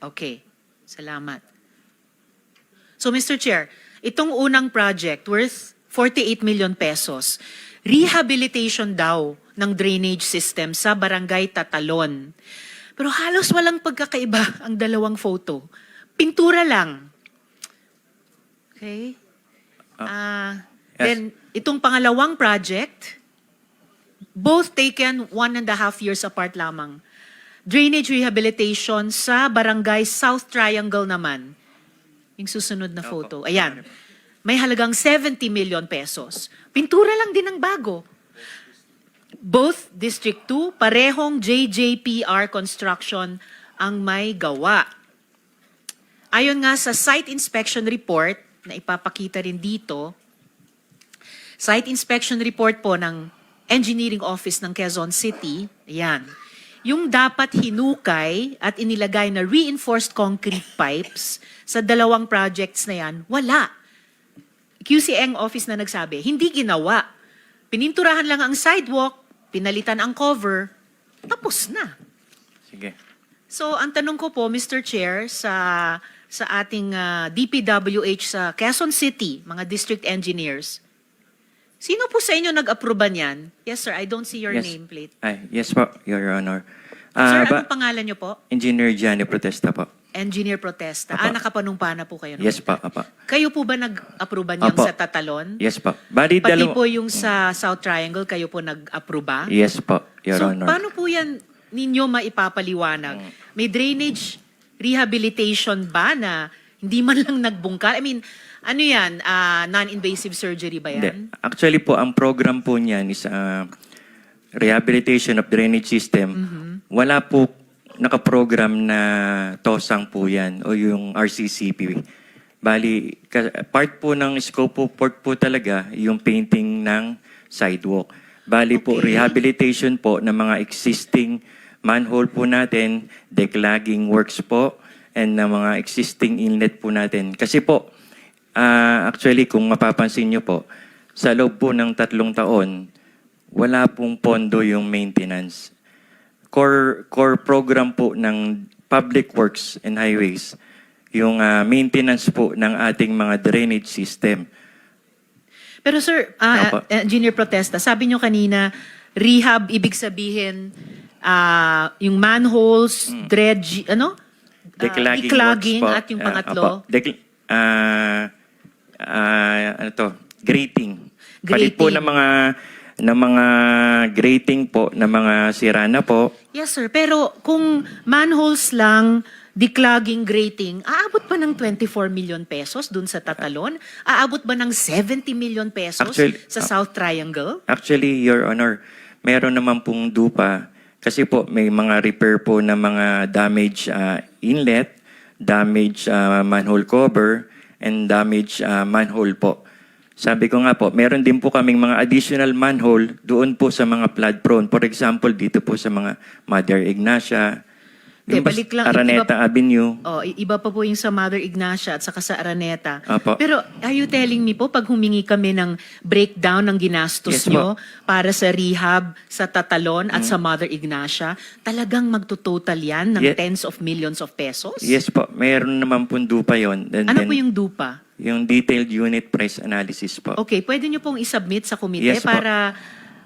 Okay. Salamat. So, Mr. Chair, itong unang project worth 48 million pesos, rehabilitation daw ng drainage system sa Barangay Tatalon. Pero halos walang pagkakaiba ang dalawang photo. Pintura lang. Okay? Ah, yes. Then, itong pangalawang project, both taken one and a half years apart lamang. Drainage rehabilitation sa Barangay South Triangle naman. Yung susunod na photo. Ayan. May halagang 70 million pesos. Pintura lang din ang bago. Both District 2, parehong JJPR construction ang may gawa. Ayon nga sa site inspection report na ipapakita rin dito, site inspection report po ng Engineering Office ng Quezon City, ayan, yung dapat hinukay at inilagay na reinforced concrete pipes sa dalawang projects na yan, wala. QCN office na nagsabi, hindi ginawa. Pininturahan lang ang sidewalk, pinalitan ang cover, tapos na. Sige. So, ang tanong ko po, Mr. Chair, sa sa ating ah, DPWH sa Quezon City, mga district engineers, sino po sa inyo nag-aproba niyan? Yes, sir. I don't see your Yes. nameplate. Ay, yes po, Your Honor. sir, Ah, ba- anong pangalan niyo po? Engineer Gianni Protesta po. Engineer Protesta. Apo. Ah, nakapanungpana po kayo. no? Yes po, apa. Kayo po ba nag-aproba niyang Apo. sa Tatalon? Yes po. Bali, Pati dalawa- po yung sa South Triangle, kayo po nag-aproba? Yes po, Your so, Honor. paano po yan ninyo maipapaliwanag? May drainage rehabilitation ba na hindi man lang nagbungkal? I mean, ano yan? ah, non-invasive surgery ba yan? Hindi. Actually po, ang program po niyan is ah, rehabilitation of drainage system. Mm-hmm. Wala po nakaprogram na TOSANG po yan o yung RCCP. Bali, part po ng scope of work po talaga yung painting ng sidewalk. Bali po, Okay. rehabilitation po ng mga existing manhole po natin, declogging works po, and ng mga existing inlet po natin. Kasi po, ah, actually, kung mapapansin nyo po, sa loob po ng tatlong taon, wala pong pondo yung maintenance. Core, core program po ng Public Works and Highways, yung ah, maintenance po ng ating mga drainage system. Pero sir, ah, Opo. engineer protesta, sabi nyo kanina, rehab, ibig sabihin, ah, yung manholes, dredge, ano? Ah. Declogging, declogging works po. at yung Ah, pangatlo, opo. Decl- ah, ah, ano to? Grating. Palit po Grating. ng mga ng mga grating po ng mga sira na po. Yes, sir. Pero kung manholes lang, declogging, grating, aabot ba ng 24 million pesos dun sa Tatalon? Aabot ba ng 70 million pesos Actually, sa ah, South Triangle? Actually, Your Honor, meron naman pong dupa kasi po may mga repair po ng mga damage ah, inlet, damage ah, manhole cover, and damage ah, manhole po. Sabi ko nga po, meron din po kaming mga additional manhole doon po sa mga flood prone. For example, dito po sa mga Mother Ignacia, Hindi, yung bas- balik lang. Araneta Iba- Avenue. Oh, iba pa po yung sa Mother Ignacia at saka sa Araneta. Apo. Pero are you telling me po, pag humingi kami ng breakdown ng ginastos Yes, nyo para sa rehab sa Tatalon at Mm. sa Mother Ignacia, talagang magtototal yan ng Ye- tens of millions of pesos? Yes po, meron naman pong dupa yon. And Ano then, po yung dupa? Yung detailed unit price analysis po. Okay, pwede nyo pong isubmit sa komite Yes po. para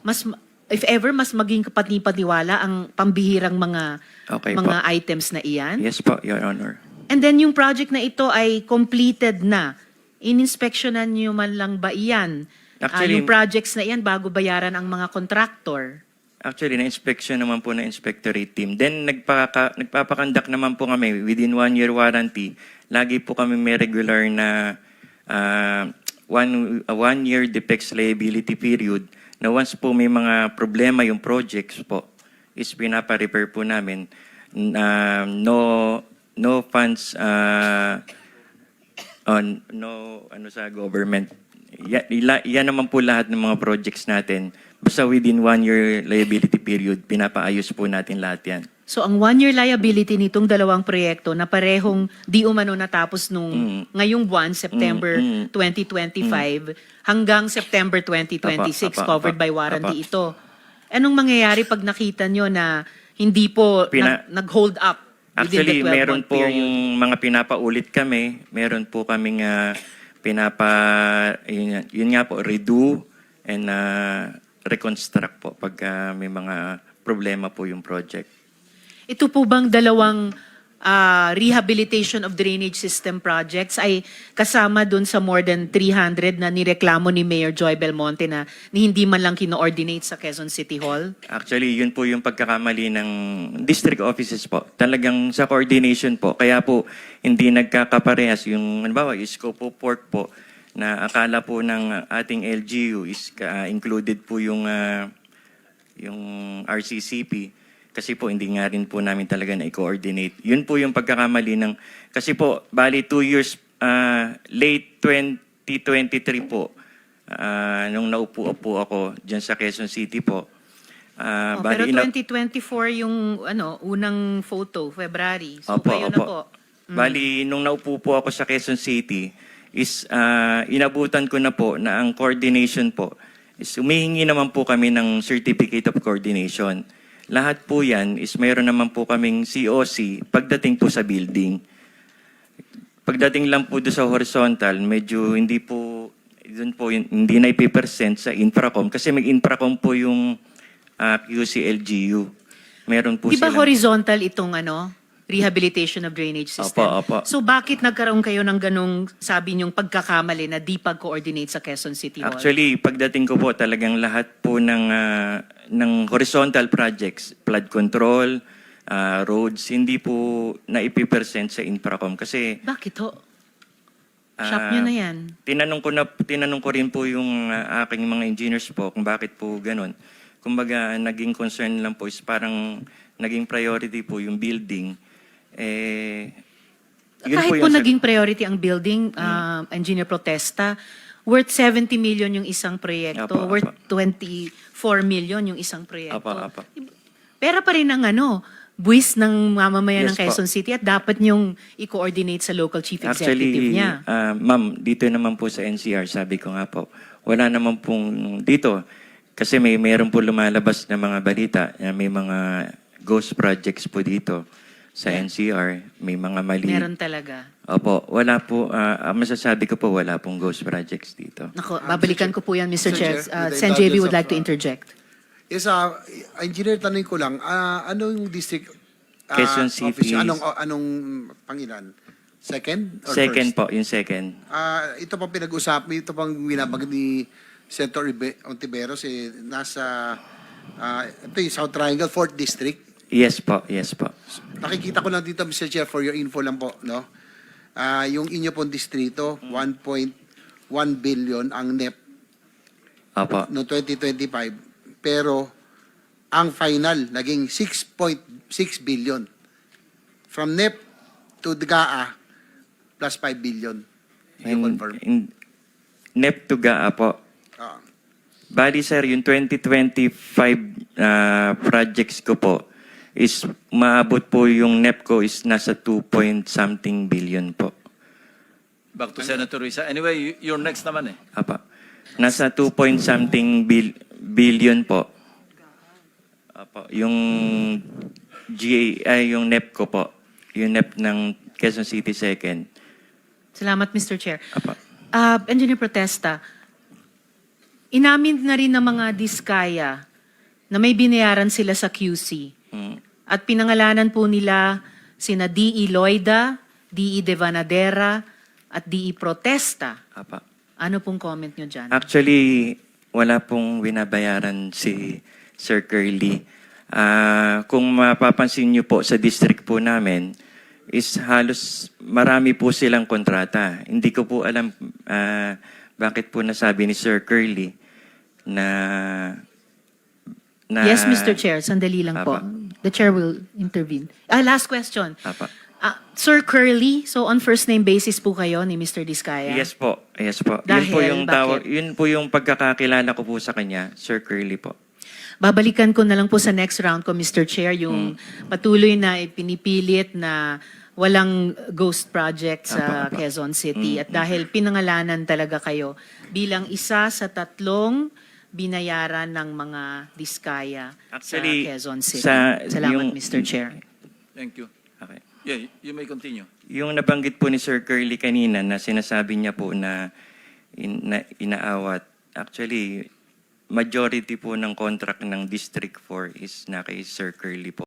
mas if ever mas maging kapatni-paniwala ang pambihirang mga Okay mga items na iyan. Yes po, Your Honor. And then yung project na ito ay completed na. Ininspeksyonan nyo man lang ba iyan? Ah, Actually- yung projects na iyan bago bayaran ang mga contractor. Actually, na-inspection naman po na inspectorate team. Then, nagpaka, nagpapakandak naman po kami within one year warranty. Lagi po kami may regular na ah, one, one year defects liability period na once po may mga problema yung projects po, is pinapa-repair po namin. Na no, no funds ah, on no ano sa government. Ya, ila, yan naman po lahat ng mga projects natin. Basta within one year liability period, pinapaayos po natin lahat yan. So ang one-year liability nitong dalawang proyekto na parehong di umano natapos nung Mm. ngayong buwan, September Mm, mm. 2025, hanggang September 2026, Apa, apa, covered apa, by warranty apa. ito. Anong mangyayari pag nakita nyo na hindi po Pina- nag- nag-hold up Actually, 12-month meron pong period? mga pinapaulit kami. Meron po kaming ah, pinapa, yun, yun nga po, redo and ah, reconstruct po pag ah, may mga problema po yung project. Ito po bang dalawang ah, rehabilitation of drainage system projects ay kasama dun sa more than 300 na nireklamo ni Mayor Joy Belmonte na ni hindi man lang kino-ordinate sa Quezon City Hall? Actually, yun po yung pagkakamali ng district offices po. Talagang sa coordination po. Kaya po, hindi nagkakaparehas yung, halimbawa, yung scope of work po na akala po ng ating LGU is ah, included po yung, ah, yung RCCP. Kasi po, hindi nga rin po namin talaga na i-coordinate. Yun po yung pagkakamali ng, kasi po, bali two years ah, late 2023 po, ah, nung naupo-upo ako dyan sa Quezon City po, Ah, Oh, pero bali, ina- 2024 yung ano unang photo, February. So Opo, kayo na opo. po. Bali, nung naupo po ako sa Quezon City, is ah, inabutan ko na po na ang coordination po, is humihingi naman po kami ng Certificate of Coordination. Lahat po yan is mayroon naman po kaming COC pagdating po sa building. Pagdating lang po doon sa horizontal, medyo hindi po, doon po yun- hindi na ipipresent sa infracom kasi may infracom po yung ah, QC-LGU. Meron po Di ba silang- horizontal itong ano, rehabilitation of drainage system? Opo, opo. So bakit nagkaroon kayo ng ganong sabi niyong pagkakamali na di pag-coordinate sa Quezon City Hall? Actually, pagdating ko po talagang lahat po ng ah, ng horizontal projects, flood control, ah, roads, hindi po na ipipresent sa Infracom kasi Bakit ho? ah, Shop niyo na yan. Tinanong ko na tinanong ko rin po yung ah, aking mga engineers po kung bakit po ganun. Kumbaga, naging concern lang po is parang naging priority po yung building. Eh, yun Kahit po, yung sag- naging priority ang building, uh, engineer protesta, worth 70 million yung isang proyekto, Apo, apo. worth 24 million yung isang proyekto. Apo, apo. Pera pa rin ang ano, buwis ng mamamayan ng Yes po. Quezon City at dapat niyong i-coordinate sa local chief executive Actually, niya. ah, ma'am, dito naman po sa NCR, sabi ko nga po, wala naman pong dito. Kasi may meron po lumalabas na mga balita, na may mga ghost projects po dito sa NCR, may mga mali. Meron talaga. Opo, wala po, ah, ang masasabi ko po, wala pong ghost projects dito. Nako, babalikan ko po yan, Mr. Mr. Chair. Chair, Uh, with the Sen. JB would like to uh, interject. Yes, ah, engineer, tanong ko lang, ah, ano yung district ah, Quezon City. office? Anong, oh, anong pangilan? Second or Second first? po, yung second. Ah, ito pang pinag-usap, ito pang binabag ni Senator Ibe- Ontiveros, eh, nasa, ah, ito yung South Triangle, 4th District. Yes po, yes po. Nakikita ko lang dito, Mr. Chair, for your info lang po, no? Ah, yung inyo pong distrito, 1.1 billion ang NEP Opo. no 2025 pero ang final naging 6.6 billion from NEP to DGA plus 5 billion you confirm in, NEP to GAA po. Ah. Bali sir, yung 2025 ah, projects ko po is maabot po yung NEP ko is nasa 2 point something billion po. Back to Senator Risa. Anyway, you're next naman eh. Apa. Nasa 2 point something bil- billion po. Apo, yung GA, ay yung NEP ko po. Yung NEP ng Quezon City Second. Salamat, Mr. Chair. Apa. Uh, Engineer Protesta, inamin na rin ng mga diskaya na may binayaran sila sa QC. At pinangalanan po nila sina D.E. Loida, D.E. Devanadera, at D.E. Protesta. Apa. Ano pong comment nyo dyan? Actually, wala pong binabayaran si Sir Curly. Ah, kung mapapansin niyo po sa district po namin, is halos marami po silang kontrata. Hindi ko po alam ah, bakit po nasabi ni Sir Curly na... na yes, Mr. Chair, sandali lang po. The Chair will intervene. Ah, last question. Apa. Ah, Sir Curly, so on first name basis po kayo ni Mr. Diskaya? Yes po, yes po. yun Dahil, po yung tawag, bakit? yun po yung pagkakakilala ko po sa kanya, Sir Curly po. Babalikan ko na lang po sa next round ko, Mr. Chair, yung patuloy na ipinipilit na walang ghost project sa Apa, apa. Quezon City. At dahil pinangalanan talaga kayo bilang isa sa tatlong binayaran ng mga diskaya Actually, sa Quezon City. sa Salamat, yung- Mr. Chair. Thank you. Okay. Yeah, you may continue. Yung nabanggit po ni Sir Curly kanina na sinasabi niya po na, in, na inaawat, actually, majority po ng contract ng District 4 is na kay Sir Curly po.